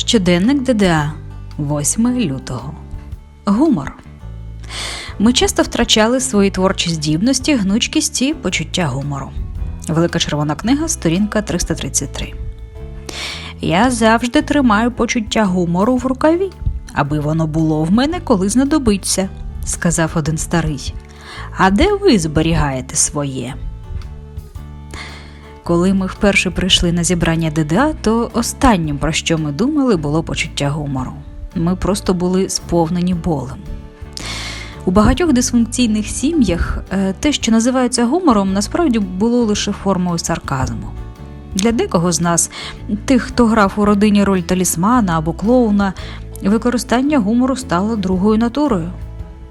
Щоденник ДДА, 8 лютого. Гумор. Ми часто втрачали свої творчі здібності, гнучкість і почуття гумору. Велика червона книга, сторінка 333. Я завжди тримаю почуття гумору в рукаві, аби воно було в мене, коли знадобиться, сказав один старий. А де ви зберігаєте своє? Коли ми вперше прийшли на зібрання ДДА, то останнім, про що ми думали, було почуття гумору. Ми просто були сповнені болем. У багатьох дисфункційних сім'ях е, те, що називається гумором, насправді було лише формою сарказму. Для декого з нас, тих, хто грав у родині роль талісмана або клоуна, використання гумору стало другою натурою.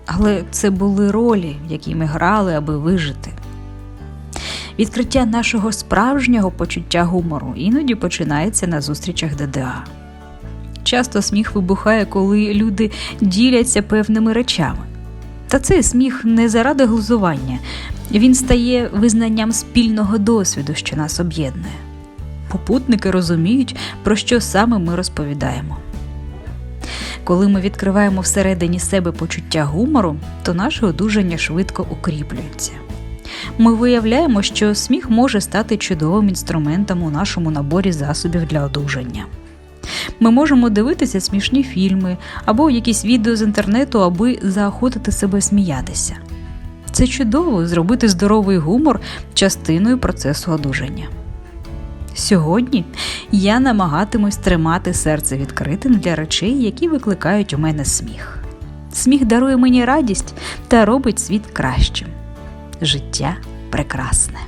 Але це були ролі, які ми грали, аби вижити. Відкриття нашого справжнього почуття гумору іноді починається на зустрічах ДДА. Часто сміх вибухає, коли люди діляться певними речами. Та цей сміх не заради глузування, він стає визнанням спільного досвіду, що нас об'єднує. Попутники розуміють, про що саме ми розповідаємо. Коли ми відкриваємо всередині себе почуття гумору, то наше одужання швидко укріплюється. Ми виявляємо, що сміх може стати чудовим інструментом у нашому наборі засобів для одужання. Ми можемо дивитися смішні фільми або якісь відео з інтернету, аби заохотити себе сміятися. Це чудово зробити здоровий гумор частиною процесу одужання. Сьогодні я намагатимусь тримати серце відкритим для речей, які викликають у мене сміх. Сміх дарує мені радість та робить світ кращим життя прекрасне.